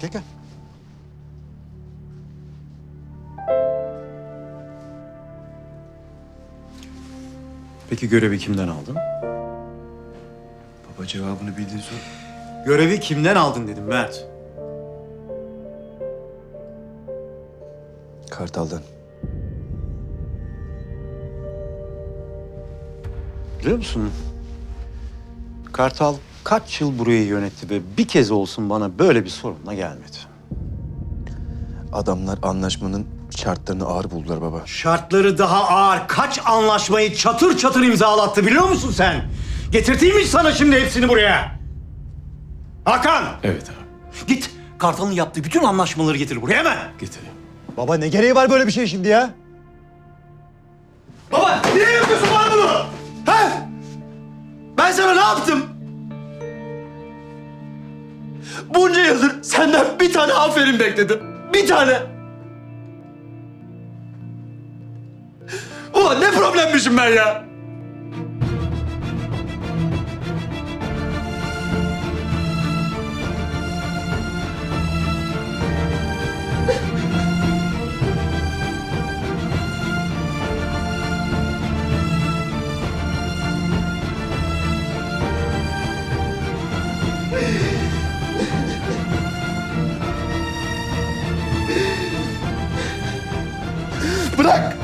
Gel gel. Peki görevi kimden aldın? Baba cevabını bildiğin sor. Görevi kimden aldın dedim Mert. Kartal'dan. Biliyor musun? Kartal kaç yıl burayı yönetti ve bir kez olsun bana böyle bir sorunla gelmedi. Adamlar anlaşmanın şartlarını ağır buldular baba. Şartları daha ağır kaç anlaşmayı çatır çatır imzalattı biliyor musun sen? Getirteyim mi sana şimdi hepsini buraya? Hakan! Evet abi. Git Kartal'ın yaptığı bütün anlaşmaları getir buraya hemen. Getireyim. Baba ne gereği var böyle bir şey şimdi ya? Baba niye yapıyorsun bana bunu? He? Ben sana ne yaptım? Bunca yıldır senden bir tane aferin bekledim. Bir tane. Ulan ne problemmişim ben ya? Bırak!